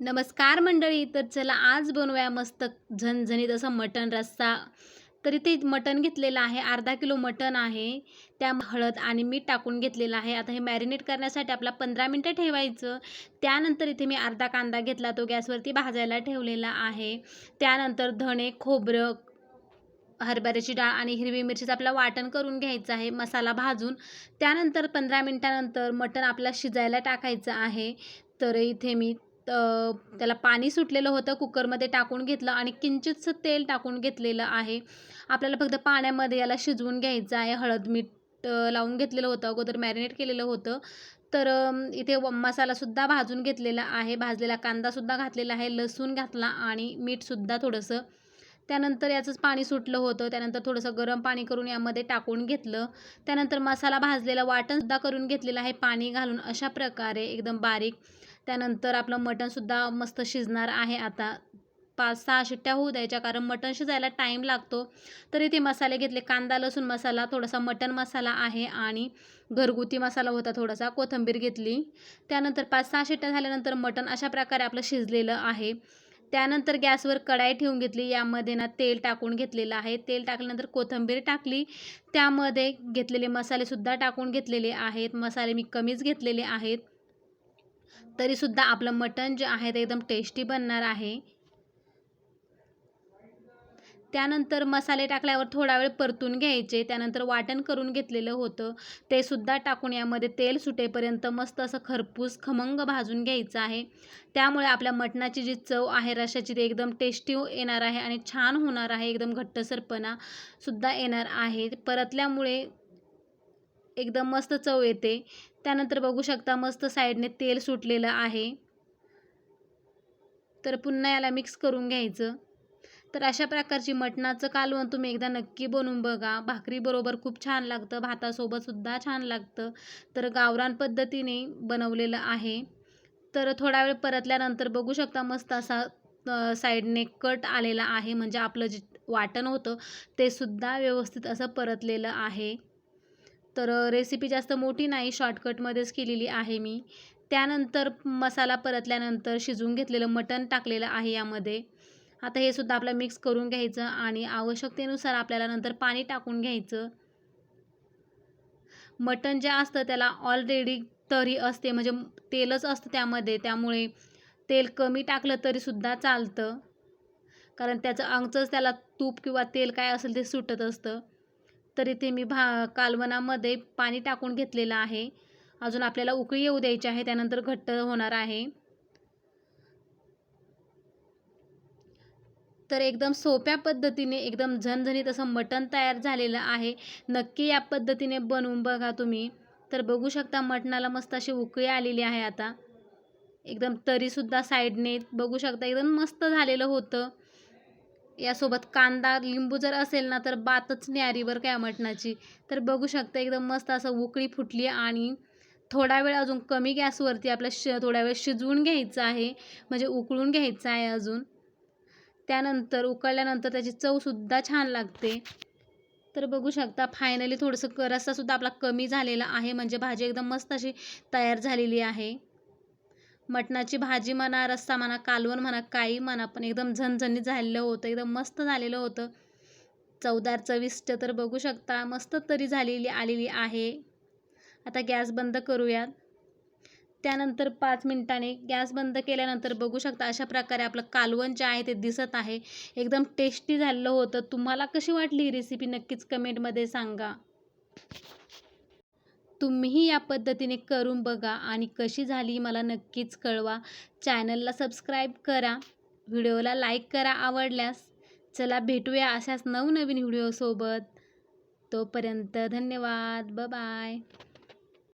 नमस्कार मंडळी तर चला आज बनवूया मस्त झणझणीत असं मटण रस्सा. तर इथे मटण घेतलेलं आहे अर्धा किलो मटण आहे. त्या हळद आणि मीठ टाकून घेतलेलं आहे. आता हे मॅरिनेट करण्यासाठी आपला पंधरा मिनटं ठेवायचं. त्यानंतर इथे मी अर्धा कांदा घेतला तो गॅसवरती भाजायला ठेवलेला आहे. त्यानंतर धणे खोबरं हरभऱ्याची डाळ आणि हिरवी मिरचीचं आपला वाटण करून घ्यायचं आहे मसाला भाजून. त्यानंतर पंधरा मिनटानंतर मटण आपला शिजायला टाकायचं आहे. तर इथे मी त्याला पाणी सुटलेलं होतं कुकरमध्ये टाकून घेतलं आणि किंचितसं तेल टाकून घेतलेलं आहे. आपल्याला फक्त पाण्यामध्ये याला शिजवून घ्यायचं आहे. हळद मीठ लावून घेतलेलं होतं. अगोदर मॅरिनेट केलेलं होतं. तर इथे मसालासुद्धा भाजून घेतलेला आहे. भाजलेला कांदासुद्धा घातलेला आहे. लसूण घातला आणि मीठसुद्धा थोडंसं त्यानंतर याचंच पाणी सुटलं होतं. त्यानंतर थोडंसं गरम पाणी करून यामध्ये टाकून घेतलं. त्यानंतर मसाला भाजलेला वाटणसुद्धा करून घेतलेलं आहे. पाणी घालून अशा प्रकारे एकदम बारीक. त्यानंतर आपलं मटणसुद्धा मस्त शिजणार आहे आता. पाच सहा शिट्ट्या होऊ द्यायच्या कारण मटण शिजायला टाईम लागतो. तर इथे मसाले घेतले. कांदा लसूण मसाला थोडासा मटण मसाला आहे आणि घरगुती मसाला होता थोडासा. कोथिंबीर घेतली. त्यानंतर पाच सहा शिट्ट्या झाल्यानंतर मटण अशा प्रकारे आपलं शिजलेलं आहे. त्यानंतर गॅसवर कढाई ठेवून घेतली. यामध्ये ना तेल टाकून घेतलेलं आहे. तेल टाकल्यानंतर कोथिंबीर टाकली. त्यामध्ये घेतलेले मसालेसुद्धा टाकून घेतलेले आहेत. मसाले मी कमीच घेतलेले आहेत. तरीसुद्धा आपलं मटण जे आहे ते एकदम टेस्टी बनणार आहे. त्यानंतर मसाले टाकल्यावर थोडा वेळ परतून घ्यायचे त्यानंतर वाटण करून घेतलेलं होतं. ते सुद्धा टाकून यामध्ये तेल सुटेपर्यंत मस्त असं खरपूस खमंग भाजून घ्यायचं आहे. त्यामुळे आपल्या मटणाची जी चव आहे रशाची ती एकदम टेस्टी येणार आहे आणि छान होणार आहे एकदम घट्टसरपणा सुद्धा येणार आहे. परतल्यामुळे एकदम मस्त चव येते. त्यानंतर बघू शकता मस्त साईडने तेल सुटलेलं आहे. तर पुन्हा याला मिक्स करून घ्यायचं. तर अशा प्रकारची मटणाचं कालवण तुम्ही एकदा नक्की बनवून बघा. भाकरीबरोबर खूप छान लागतं. भातासोबतसुद्धा छान लागतं. तर गावरान पद्धतीने बनवलेलं आहे. तर थोडा वेळ परतल्यानंतर बघू शकता मस्त असा साईडने कट आलेला आहे. म्हणजे आपलं जे वाटण होतं ते सुद्धा व्यवस्थित असं परतलेलं आहे. तर रेसिपी जास्त मोठी नाही. शॉर्टकटमध्येच केलेली आहे मी. त्यानंतर मसाला परतल्यानंतर शिजवून घेतलेलं मटण टाकलेलं आहे यामध्ये. आता हे सुद्धा आपलं मिक्स करून घ्यायचं आणि आवश्यकतेनुसार आपल्याला नंतर पाणी टाकून घ्यायचं. मटण जे असतं त्याला ऑलरेडी तरी असते म्हणजे तेलच असतं त्यामध्ये त्यामुळे तेल कमी टाकलं तरीसुद्धा चालतं. कारण त्याचं अंगचंच त्याला तूप किंवा तेल काय असेल ते सुटत असतं. तर इथे मी भा कालवनामध्ये पाणी टाकून घेतलेलं आहे. अजून आपल्याला उकळी येऊ द्यायची आहे त्यानंतर घट्ट होणार आहे. तर एकदम सोप्या पद्धतीने एकदम झणझणीत असं मटण तयार झालेलं आहे. नक्की या पद्धतीने बनवून बघा तुम्ही. तर बघू शकता मटणाला मस्त अशी उकळी आलेली आहे आता. एकदम तरीसुद्धा साईडने बघू शकता एकदम मस्त झालेलं होतं. यासोबत कांदा लिंबू जर असेल ना तर बातच न्यारी बरं काय मटणाची. तर बघू शकता एकदम मस्त असं उकळी फुटली आणि थोडा वेळ अजून कमी गॅसवरती आपल्या श थोडा वेळ शिजवून घ्यायचं आहे. म्हणजे उकळून घ्यायचं आहे अजून. त्यानंतर उकळल्यानंतर त्याची चवसुद्धा छान लागते. तर बघू शकता फायनली थोडंसं क रस्सासुद्धा आपला कमी झालेला आहे. म्हणजे भाजी एकदम मस्त अशी तयार झालेली आहे. मटणाची भाजी म्हणा रस्सा म्हणा कालवण म्हणा काही म्हणा पण एकदम झणझणीत झालेलं होतं. एकदम मस्त झालेलं होतं. चवदार चविष्ट तर बघू शकता मस्त तरी झालेली आलेली आहे. आता गॅस बंद करूयात. त्यानंतर पाच मिनिटाने गॅस बंद केल्यानंतर बघू शकता अशा प्रकारे आपलं कालवण जे आहे ते दिसत आहे. एकदम टेस्टी झालेलं होतं. तुम्हाला कशी वाटली ही रेसिपी नक्कीच कमेंटमध्ये सांगा. तुम्हीही या पद्धतीने करून बघा आणि कशी झाली मला नक्कीच कळवा. चॅनलला सबस्क्राईब करा. व्हिडिओला लाईक करा आवडल्यास. चला भेटूया अशाच नवनवीन व्हिडिओसोबत. तोपर्यंत धन्यवाद. ब बाय.